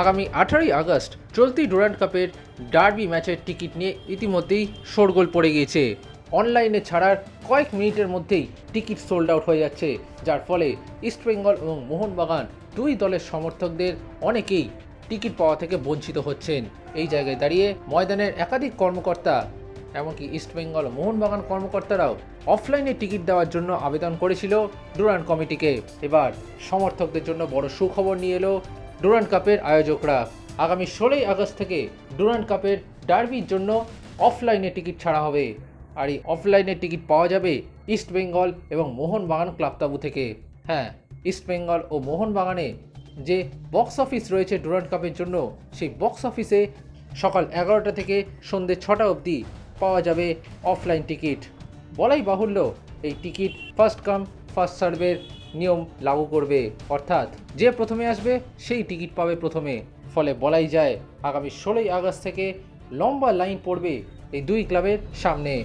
আগামী আঠারোই আগস্ট চলতি ডুরান্ড কাপের ডার্বি ম্যাচের টিকিট নিয়ে ইতিমধ্যেই শোরগোল পড়ে গিয়েছে। অনলাইনে ছাড়ার কয়েক মিনিটের মধ্যেই টিকিট সোল্ড আউট হয়ে যাচ্ছে, যার ফলে ইস্টবেঙ্গল এবং মোহনবাগান দুই দলের সমর্থকদের অনেকেই টিকিট পাওয়া থেকে বঞ্চিত হচ্ছেন। এই জায়গায় দাঁড়িয়ে ময়দানের একাধিক কর্মকর্তা, এমনকি ইস্টবেঙ্গল মোহনবাগান কর্মকর্তারাও অফলাইনে টিকিট দেওয়ার জন্য আবেদন করেছিল ডুরান্ড কমিটিকে। এবার সমর্থকদের জন্য বড় সুখবর নিয়ে এলো ডুরান্ড কাপের আয়োজকরা আগামী ষোলোই আগস্ট থেকে ডুরান্ড কাপের ডার্বির জন্য অফলাইনে টিকিট ছাড়া হবে। আর এই অফলাইনে টিকিট পাওয়া যাবে ইস্টবেঙ্গল এবং মোহনবাগান ক্লাব তাবু থেকে। হ্যাঁ ইস্টবেঙ্গল ও মোহনবাগানে যে বক্স অফিস রয়েছে ডুরান্ড কাপের জন্য, সেই বক্স অফিসে সকাল এগারোটা থেকে সন্ধ্যে ছটা অবধি পাওয়া যাবে অফলাইন টিকিট। বলাই বাহুল্য, এই টিকিট ফার্স্ট কাম, ফার্স্ট সার্ভের নিয়ম লাগু করবে। অর্থাৎ যে প্রথমে আসবে, সেই টিকিট পাবে প্রথমে। ফলে বলাই যায়, আগামী ষোলোই আগস্ট থেকে লম্বা লাইন পড়বে এই দুই ক্লাবের সামনে।